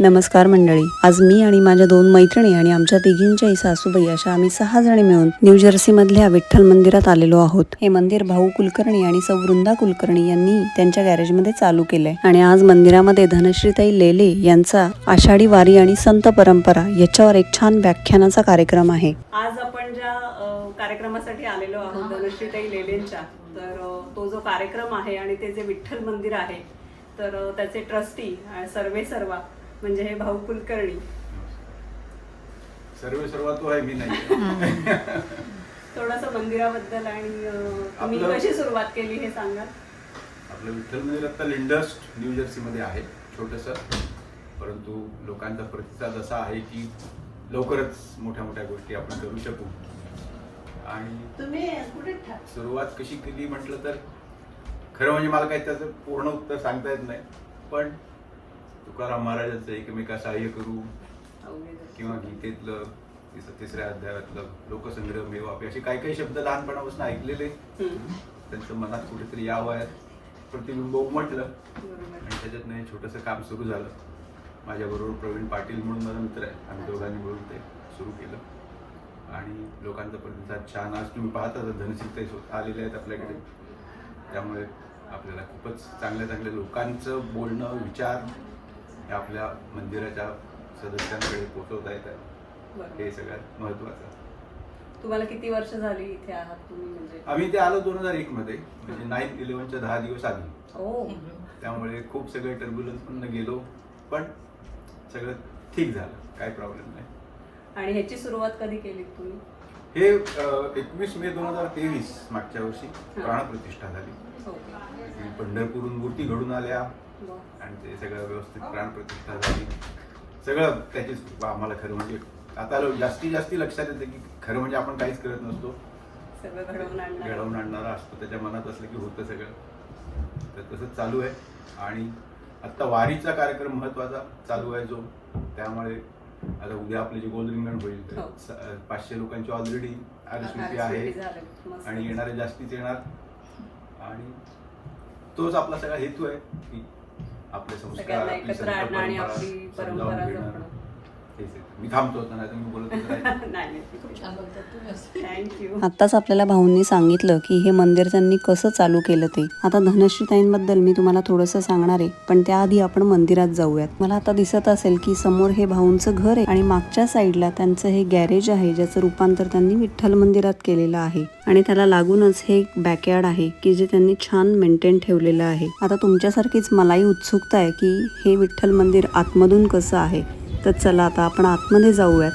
नमस्कार मंडळी. आज मी आणि माझ्या दोन मैत्रिणी आणि आमच्या तिघींच्याही सासूबाई अशा आम्ही सहा जणी मिळून न्यू जर्सी मधल्या विठ्ठल मंदिरात आलेलो आहोत. हे मंदिर भाऊ कुलकर्णी आणि सौ वृंदा कुलकर्णी यांनी त्यांच्या गॅरेजमध्ये चालू केलंय. आणि आज मंदिरामध्ये धनश्रीताई लेले यांचा आषाढी वारी आणि संत परंपरा याच्यावर एक छान व्याख्यानाचा कार्यक्रम आहे. आज आपण ज्या कार्यक्रमासाठी आलेलो आहोत धनश्रीताई लेलेंच्या तर तो जो कार्यक्रम आहे आणि ते जे विठ्ठल मंदिर आहे तर त्याचे ट्रस्टी सर्वे सर्वा म्हणजे हे भाऊ कुलकर्णी सर्व सर्व तो आहे मी नाही थोडस मंदिराबद्दल आणि तुम्ही कशी सुरुवात केली हे सांगा आपलं विठ्ठल मंदिर आता लिंडस्ट न्यू जर्सीमध्ये आहे छोटंसं. परंतु लोकांचा प्रतिसाद असा आहे की लवकरच मोठ्या मोठ्या गोष्टी आपण करू शकू. आणि तुम्ही कुठे ठा सुरुवात कशी केली म्हटलं तर खरं म्हणजे मला काही त्याचं पूर्ण उत्तर सांगता येत नाही. पण तुकाराम महाराजांचं एकमेका सहाय्य करू किंवा गीतेतलं तिस- तिसऱ्या अध्यायातलं लोकसंग्रह मेवापी असे काही काही शब्द लहानपणापासून ऐकलेले. त्यांचं मनात कुठेतरी यावं आहे प्रतिबिंब उमटलं. आणि त्याच्यातनं हे छोटंसं काम सुरू झालं. माझ्याबरोबर प्रवीण पाटील म्हणून माझा मित्र आहे. आम्ही दोघांनी मिळून ते सुरू केलं. आणि लोकांचा प्रतिसाद छान. आज तुम्ही पाहता धनसिकताई स्वतः आलेले आहेत आपल्याकडे. त्यामुळे आपल्याला खूपच चांगल्या चांगल्या लोकांचं बोलणं विचार हे आपल्या मंदिराच्या सदस्यांकडे पोचवता येत. आहे बरोबर. हे सगळ्यात महत्त्वाचं तुम्हाला किती वर्ष झाली इथे आहात तुम्ही म्हणजे? आम्ही ते आलो दोन हजार एक मध्ये. म्हणजे नाईन इलेव्हनच्या दहा दिवस आधी. त्यामुळे खूप सगळे टर्ब्युलन्स पण गेलो. पण सगळं ठीक झालं. काही प्रॉब्लेम नाही. आणि ह्याची सुरुवात कधी केली तुम्ही? हे एकवीस मे दोन हजार तेवीस मागच्या वर्षी प्राणप्रतिष्ठा झाली. पंढरपूरहून मूर्ती घडून आल्या. आणि ते सगळं व्यवस्थित प्राणप्रतिष्ठा झाली. सगळं त्याचीच आम्हाला खरं म्हणजे आता लो- जास्तीत जास्ती लक्षात येतं की खरं म्हणजे आपण काहीच करत नसतो. घडवून आणणार. असतो त्याच्या मनात असलं की होतं सगळं. तर तसंच चालू आहे. आणि आत्ता वारीचा कार्यक्रम महत्त्वाचा चालू आहे जो. त्यामुळे आता उद्या आपले जे गोलरिंगण होईल ते हो. पाचशे लोकांची ऑलरेडी RSVP आहे. आणि येणारे जास्तीच येणार. आणि तोच आपला सगळा हेतू आहे की आपले संस्कार आपली एकत्र संत आणणं आणि परंपरा आपली परंपरा. जपणं. मी थांबतो मी. नाही आत्ताच आपल्याला भाऊंनी सांगितलं की हे मंदिर त्यांनी कसं चालू केलं ते. आता धनश्रीताईंबद्दल मी तुम्हाला थोडंसं सांगणार आहे पण त्याआधी आपण मंदिरात जाऊयात. मला आता दिसत असेल की समोर हे भाऊंचं घर आहे आणि मागच्या साईडला त्यांचं हे गॅरेज आहे ज्याचं रूपांतर त्यांनी विठ्ठल मंदिरात केलेलं आहे. आणि त्याला लागूनच हे एक बॅकयार्ड आहे की जे त्यांनी छान मेंटेन ठेवलेलं आहे. आता तुमच्यासारखीच मलाही उत्सुकता आहे की हे विठ्ठल मंदिर आतमधून कसं आहे. तर चला आता आपण आतमध्ये जाऊयात.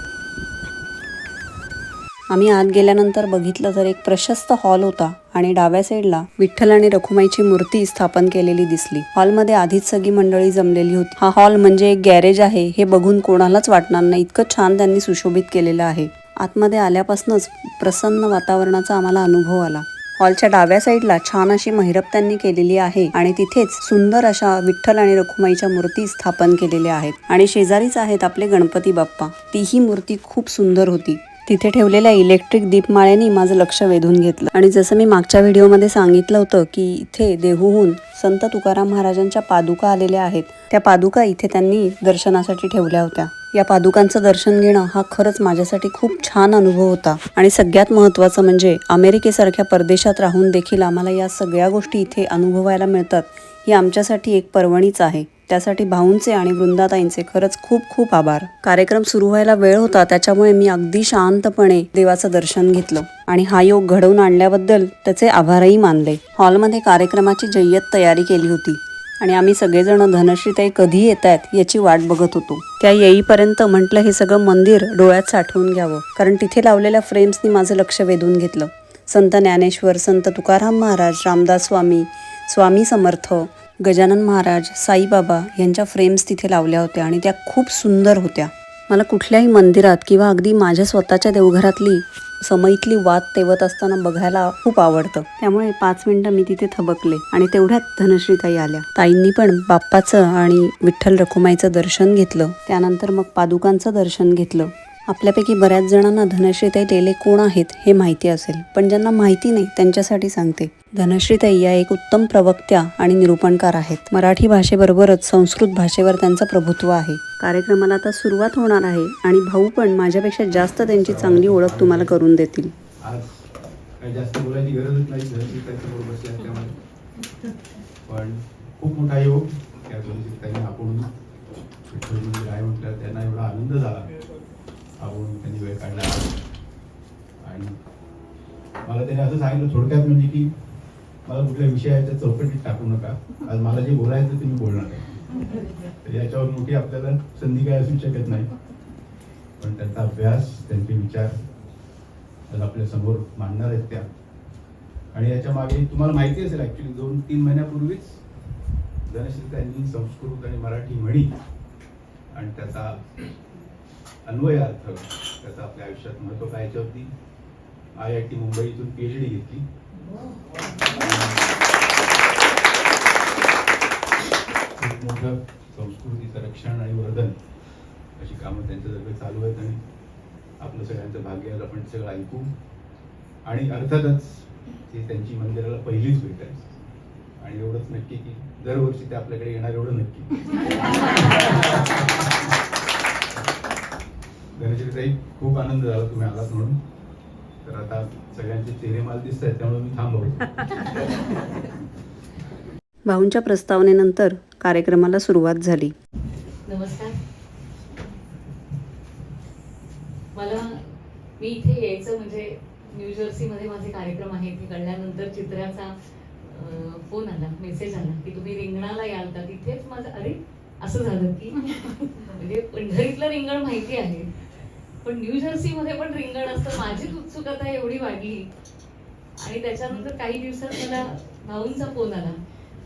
आम्ही आत गेल्यानंतर बघितलं तर एक प्रशस्त हॉल होता आणि डाव्या साईडला विठ्ठल आणि रखुमाईची मूर्ती स्थापन केलेली दिसली. हॉलमध्ये आधीच सगळी मंडळी जमलेली होती. हा हॉल म्हणजे एक गॅरेज आहे हे बघून कोणालाच वाटणार नाही. इतकं छान त्यांनी सुशोभित केलेलं आहे. आतमध्ये आल्यापासूनच प्रसन्न वातावरणाचा आम्हाला अनुभव आला. हॉलच्या डाव्या साईडला छान अशी महिरप त्यांनी केलेली आहे आणि तिथेच सुंदर अशा विठ्ठल आणि रखुमाईच्या मूर्ती स्थापन केलेल्या आहेत. आणि शेजारीच आहेत आपले गणपती बाप्पा. तीही मूर्ती खूप सुंदर होती. तिथे ठेवलेल्या इलेक्ट्रिक दीपमाळ्यांनी माझं लक्ष वेधून घेतलं. आणि जसं मी मागच्या व्हिडिओमध्ये सांगितलं होतं की इथे देहूहून संत तुकाराम महाराजांच्या पादुका आलेल्या आहेत. त्या पादुका इथे त्यांनी दर्शनासाठी ठेवल्या होत्या. या पादुकांचं दर्शन घेणं हा खरंच माझ्यासाठी खूप छान अनुभव होता. आणि सगळ्यात महत्त्वाचं म्हणजे अमेरिकेसारख्या परदेशात राहून देखील आम्हाला या सगळ्या गोष्टी इथे अनुभवायला मिळतात. ही आमच्यासाठी एक पर्वणीच आहे. त्यासाठी भाऊंचे आणि वृंदाताईंचे खरंच खूप खूप आभार. कार्यक्रम सुरू व्हायला वेळ होता त्याच्यामुळे मी अगदी शांतपणे देवाचं दर्शन घेतलं. आणि हा योग घडवून आणल्याबद्दल त्याचे आभारही मानले. हॉलमध्ये कार्यक्रमाची जय्यत तयारी केली होती. आणि आम्ही सगळेजण धनश्रीताई कधी येत आहेत याची वाट बघत होतो. त्या येईपर्यंत म्हटलं हे सगळं मंदिर डोळ्यात साठवून घ्यावं. कारण तिथे लावलेल्या फ्रेम्सनी माझं लक्ष वेधून घेतलं. संत ज्ञानेश्वर संत तुकाराम महाराज रामदास स्वामी स्वामी समर्थ गजानन महाराज साईबाबा यांच्या फ्रेम्स तिथे लावल्या होत्या आणि त्या खूप सुंदर होत्या. मला कुठल्याही मंदिरात किंवा अगदी माझ्या स्वतःच्या देवघरातली समईतली वाद तेवत असताना बघायला खूप आवडतं. त्यामुळे पाच मिनिटं मी तिथे थबकले आणि तेवढ्यात धनश्री ताई आल्या. ताईंनी पण बाप्पाचं आणि विठ्ठल रखुमाईचं दर्शन घेतलं. त्यानंतर मग पादुकांचं दर्शन घेतलं. आपल्यापैकी बऱ्याच जणांना धनश्रीताई टेले कोण आहेत हे माहिती असेल पण ज्यांना माहिती नाही त्यांच्यासाठी सांगते. धनश्रीताई या एक उत्तम प्रवक्त्या आणि निरूपणकार आहेत. मराठी भाषेबरोबरच संस्कृत भाषेवर त्यांचं प्रभुत्व आहे. कार्यक्रमाला आता सुरुवात होणार आहे आणि भाऊ पण माझ्यापेक्षा जास्त त्यांची चांगली ओळख तुम्हाला करून देतील. पण खूप मोठा योग हो, त्या दोन्ही आपण त्यांना एवढा आनंद झाला. आपण त्यांनी वेळ काढला. आणि मला त्याने असं सांगितलं थोडक्यात म्हणजे की मला कुठल्या विषयाच्या चौकटीत टाकू नका. आज मला जे बोलायचं ते मी बोलणार आहे. तर याच्यावर मोठी आपल्याला संधी काय असू शकत नाही. पण त्यांचा अभ्यास त्यांचे विचार आज आपल्यासमोर मांडणार आहेत त्या. आणि याच्या मागे तुम्हाला माहिती असेल ऍक्च्युली दोन तीन महिन्यापूर्वीच धनश्री त्यांनी संस्कृत आणि मराठी म्हणी आणि त्याचा अन्वय अर्थ त्याचा आपल्या आयुष्यात महत्त्व काय याच्यावरती? आय आय टी मुंबईतून पीएच डी घेतली. खूप मोठं संस्कृतीचं रक्षण आणि वर्धन अशी कामं त्यांच्या चालू आहेत आणि आपलं सगळ्यांचं भाग्य आलं पण सगळं ऐकू. आणि अर्थातच ते त्यांची मंदिराला पहिलीच भेट आहे. आणि एवढंच नक्की की दरवर्षी ते आपल्याकडे येणार एवढं नक्की. गणेशताई खूप आनंद झाला तुम्ही आलात म्हणून. तर आता सगळ्यांचे चेहरे मला दिसत आहेत त्यामुळे मी थांबवतो. भाऊंच्या प्रस्तावनेनंतर कार्यक्रमाला सुरुवात झाली. नमस्कार. मला मी इथे यायचं म्हणजे न्यू जर्सीमध्ये माझे कार्यक्रम आहेत. हे कळल्यानंतर चित्राचा फोन आला मेसेज आला की तुम्ही रिंगणाला याल का? तिथेच माझं अरे असं झालं की म्हणजे पंढरीतलं रिंगण माहिती आहे. पण न्यू जर्सीमध्ये पण रिंगण असतं. माझीच उत्सुकता एवढी वाढली. आणि त्याच्यानंतर काही दिवसात मला भाऊंचा फोन आला.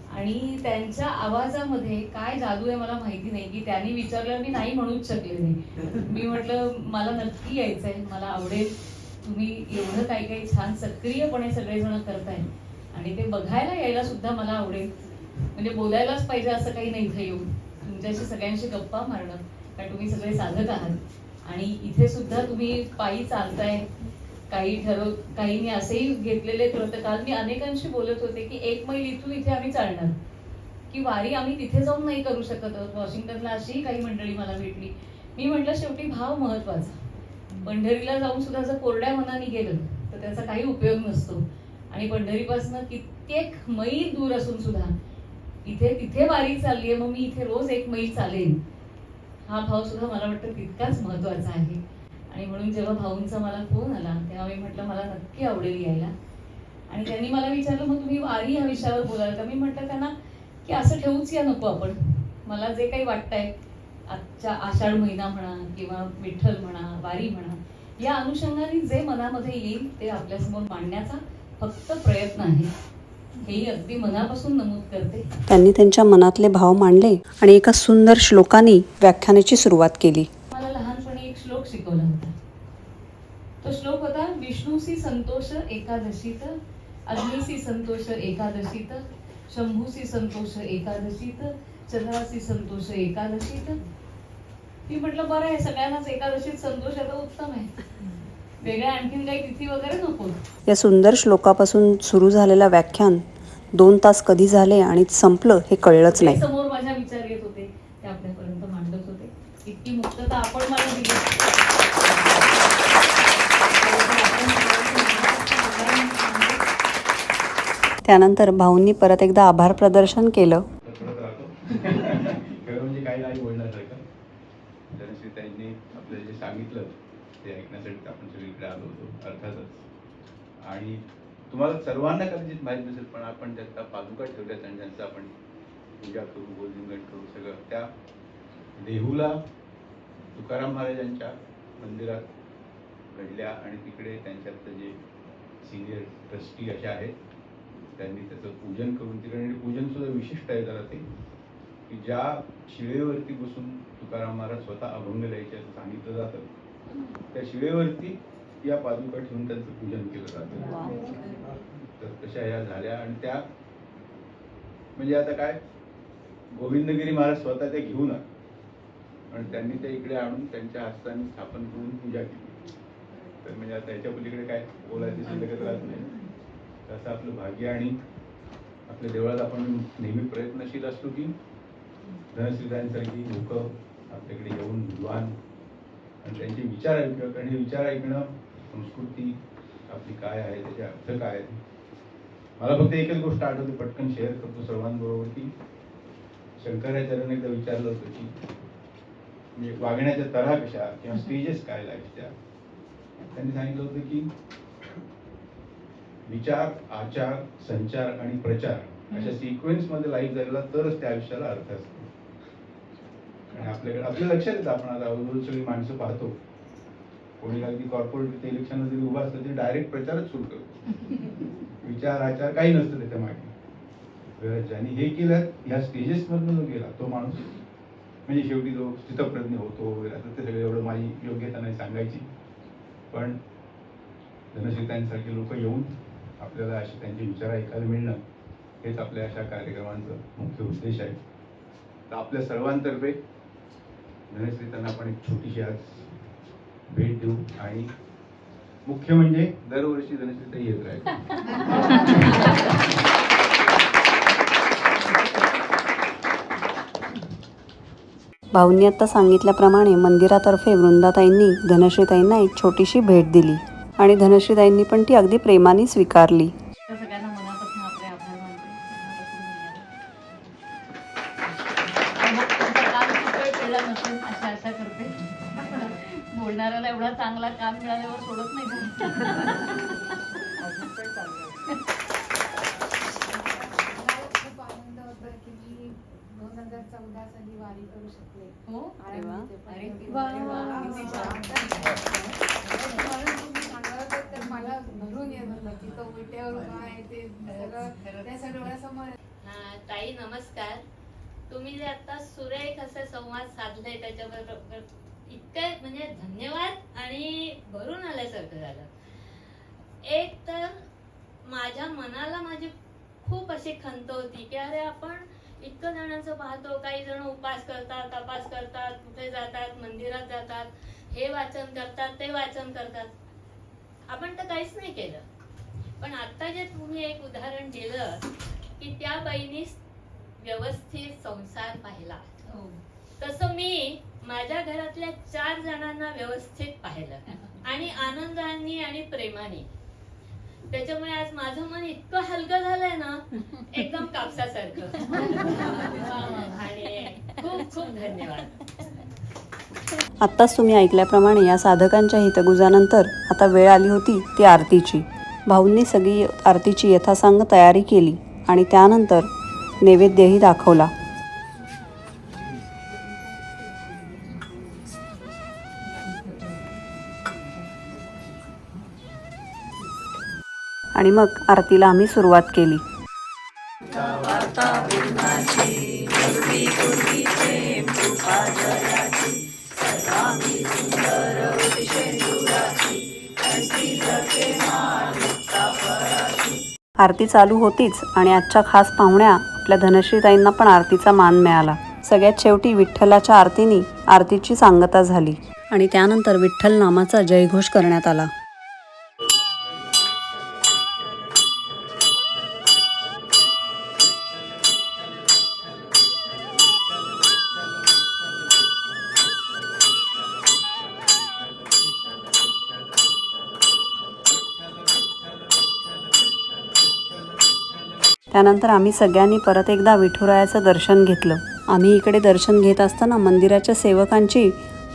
आणि त्यांच्या आवाजामध्ये काय जादू आहे मला माहिती नाही की त्यांनी विचारलं मी नाही म्हणूच शकले नाही. मी म्हटलं मला नक्की यायचंय मला आवडेल. तुम्ही एवढं काही काही छान सक्रियपणे सगळेजण करताय. आणि ते बघायला यायला सुद्धा मला आवडेल. म्हणजे बोलायलाच पाहिजे असं काही नाही इथं येऊन. तुमच्याशी सगळ्यांशी गप्पा मारणं कारण तुम्ही सगळे साधक आहात. आणि इथे सुद्धा तुम्ही पायी चालताय. काही ठरव मी असेही घेतलेले तर काल मी अनेकांशी बोलत होते की एक मैल इथून इथे आम्ही चालणार. की वारी आम्ही तिथे जाऊन नाही करू शकत वॉशिंग्टनला अशीही काही मंडळी मला भेटली. मी म्हटलं शेवटी भाव महत्त्वाचा पंढरीला जाऊन सुद्धा जर कोरड्या मनाने गेलं तर त्याचा काही उपयोग नसतो. आणि पंढरीपासून कित्येक मैल दूर असून सुद्धा इथे तिथे वारी चालली आहे. मग मी इथे रोज एक मैल चालेन. हा भाव सुद्धा मला वाटतं तितकाच महत्त्वाचा आहे. आणि म्हणून जेव्हा भाऊंचा मला फोन आला तेव्हा मी म्हटलं मला नक्की आवडेल यायला. आणि त्यांनी मला विचारलं मग तुम्ही वारी या विषयावर बोलाल का? मी म्हटलं त्यांना की असं ठेवूच या नको आपण. मला जे काही वाटतंय आजच्या आषाढ महिना म्हणा किंवा विठ्ठल म्हणा वारी म्हणा या अनुषंगाने जे मनामध्ये येईल ते आपल्यासमोर मांडण्याचा फक्त प्रयत्न आहे. हेही अगदी मनापासून नमूद करते. त्यांनी त्यांच्या मनातले भाव मांडले आणि एका सुंदर श्लोकाने व्याख्यानाची सुरुवात केली. मला लहानपणी एक श्लोक शिकवला होता. तो श्लोक होता विष्णूसी संतोष एकादशीत अग्नीसी संतोष एकादशीत शंभूसी संतोष एकादशीत चंद्रासी संतोष एकादशीत. मी म्हटलं बरं आहे सगळ्यांनाच एकादशीत संतोष आहे तर उत्तम आहे. वेगळ्या आणखीन काही तिथी वगैरे नको. या सुंदर श्लोकापासून सुरू झालेलं व्याख्यान दोन तास कधी झाले आणि संपलं हे कळलंच नाही. समोर माझ्या विचार येत होते ते आपल्यापर्यंत मांडत होते. इतकी मुक्तता आपण मला दिली. त्यानंतर भाऊंनी परत एकदा आभार प्रदर्शन केलं तत्परत राहतो खरं म्हणजे काही नाही बोलण्यासारखं धनश्रीताईंनी आपल्याला जे सांगितलं ते ऐकण्यासाठी आपण सगळीकडे आलो होतो अर्थातच आणि तुम्हाला सर्वांना कदाचित माहीत नसेल पण आपण त्याच्या पादुका ठेवल्यात आणि त्यांचं आपण पूजा करू गोलिंगण करू सगळं त्या देहूला तुकाराम महाराजांच्या मंदिरात घडल्या आणि तिकडे त्यांच्यातलं जे सिनियर ट्रस्टी अशा आहेत त्यांनी त्याचं पूजन करून तिकडे आणि पूजन सुद्धा विशिष्ट आहे जरा ते की ज्या शिळेवरती बसून तुकाराम महाराज स्वतः अभंग लिहायचे असं सांगितलं जातं त्या शिळेवरती या पादुका ठेवून त्यांचं पूजन केलं जातं. तर तशा ह्या झाल्या आणि त्या म्हणजे आता काय गोविंदगिरी महाराज स्वतः ते घेऊन आले. आणि त्यांनी ते इकडे आणून त्यांच्या हस्ताने स्थापन करून पूजा केली. तर म्हणजे आता याच्या पलीकडे काय बोलायची शिल्लकच राहत नाही. तसं आपलं भाग्य आणि आपल्या देवळात आपण नेहमी प्रयत्नशील असतो की धनश्रीदांसारखी लोक आपल्याकडे येऊन विद्वान आणि त्यांचे विचार ऐकणं कारण हे विचार ऐकणं संस्कृती आपली काय आहे त्याचे अर्थ काय आहे मला फक्त एकच गोष्ट आठवते पटकन शेअर करतो सर्वांबरोबर की शंकराचार्याने एकदा विचारलं होतं की म्हणजे वागण्याच्या तऱ्हा कशा किंवा स्टेजेस काय लाईफच्या त्यांनी सांगितलं होतं की विचार आचार संचार आणि प्रचार अशा सिक्वेन्समध्ये लाईफ जगला तरच त्या आयुष्याला अर्थ असतो. आणि आपल्याकडे आपल्या लक्षात येतं आपण आता सगळी माणसं पाहतो. कोणी अगदी कॉर्पोरेट इलेक्शन जरी उभा असतं तरी डायरेक्ट प्रचारच सुरू करतो. विचार आचार काही नसतं त्याच्यामागे. ज्यांनी हे केलं ह्या स्टेजेस मधनं जो गेला तो माणूस म्हणजे शेवटी जो स्थितप्रज्ञ होतो वगैरे आता ते सगळं एवढं माझी योग्यता नाही सांगायची. पण धनश्रीतांसारखे लोक येऊन आपल्याला असे त्यांचे विचार ऐकायला मिळणं हेच आपल्या अशा कार्यक्रमांचं मुख्य उद्देश आहे. तर आपल्या सर्वांतर्फे धनश्रीतांना आपण एक छोटीशी आज भेट देऊ आणि मुख्य म्हणजे दरवर्षी धनश्रीताई येत राहील. भाऊंनी आता सांगितल्याप्रमाणे मंदिरातर्फे वृंदाताईंनी धनश्रीताईंना एक छोटीशी भेट दिली आणि धनश्रीताईंनी पण ती अगदी प्रेमाने स्वीकारली. करू शकले. हो? अरे वा. अरे तर मला येत होतं की तो उभा आहे ते सगळं डोळ्यासमोर ताई नमस्कार. तुम्ही जे आता सुरेख असे संवाद साधले त्याच्याबरोबर इतके म्हणजे धन्यवाद आणि भरून आल्यासारखं झालं. एक तर माझ्या मनाला माझी खूप अशी खंत होती की अरे आपण इतकं जणांचं पाहतो काही जण उपास करतात तपास करतात कुठे जातात मंदिरात जातात हे वाचन करतात ते वाचन करतात. आपण तर काहीच नाही केलं. पण आता जे तुम्ही एक उदाहरण दिलं की त्या बाईनी व्यवस्थित संसार पाहिला. हो. तसं मी माझ्या घरातल्या चार जणांना व्यवस्थित पाहिलं. आणि आनंदाने आणि प्रेमाने. त्याच्यामुळे आज माझं मन इतकं हलकं झालंय ना एकदम कापसासारखं आणि खूप खूप धन्यवाद. आत्ताच तुम्ही ऐकल्याप्रमाणे या साधकांच्या हितगुजानंतर आता वेळ आली होती ती आरतीची. भाऊंनी सगळी आरतीची यथासांग तयारी केली आणि त्यानंतर नैवेद्यही दाखवला. आणि मग आरतीला आम्ही सुरुवात केली. आरती चालू होतीच आणि आजच्या खास पाहुण्या आपल्या धनश्रीताईंना पण आरतीचा मान मिळाला. सगळ्यात शेवटी विठ्ठलाच्या आरतीने आरतीची सांगता झाली. आणि त्यानंतर विठ्ठल नामाचा जयघोष करण्यात आला. त्यानंतर आम्ही सगळ्यांनी परत एकदा विठुरायाचं दर्शन घेतलं. आम्ही इकडे दर्शन घेत असताना मंदिराच्या सेवकांची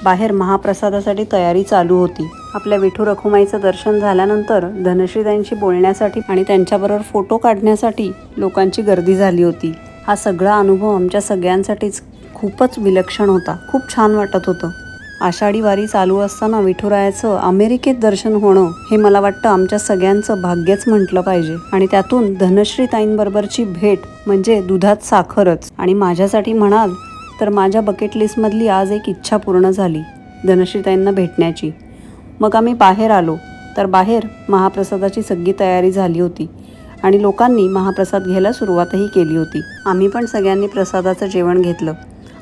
बाहेर महाप्रसादासाठी तयारी चालू होती. आपल्या विठू रखुमाईचं दर्शन झाल्यानंतर धनश्रीताईंशी बोलण्यासाठी आणि त्यांच्याबरोबर फोटो काढण्यासाठी लोकांची गर्दी झाली होती. हा सगळा अनुभव आमच्या सगळ्यांसाठीच खूपच विलक्षण होता. खूप छान वाटत होतं. आषाढी वारी चालू असताना विठुरायाचं अमेरिकेत दर्शन होणं हे मला वाटतं आमच्या सगळ्यांचं भाग्यच म्हटलं पाहिजे. आणि त्यातून धनश्री ताईंबरोबरची भेट म्हणजे दुधात साखरच. आणि माझ्यासाठी म्हणाल तर माझ्या बकेट लिस्टमधली आज एक इच्छा पूर्ण झाली धनश्रीताईंना भेटण्याची. मग आम्ही बाहेर आलो तर बाहेर महाप्रसादाची सगळी तयारी झाली होती आणि लोकांनी महाप्रसाद घ्यायला सुरुवातही केली होती. आम्ही पण सगळ्यांनी प्रसादाचं जेवण घेतलं.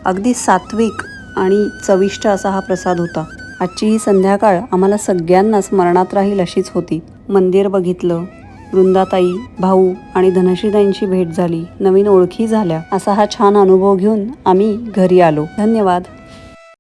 अगदी सात्विक आणि चविष्ट असा हा प्रसाद होता. आजची ही संध्याकाळ आम्हाला सगळ्यांना स्मरणात राहील अशीच होती. मंदिर बघितलं. वृंदाताई भाऊ आणि धनश्रीताईंची भेट झाली. नवीन ओळखी झाल्या. असा हा छान अनुभव घेऊन आम्ही घरी आलो. धन्यवाद.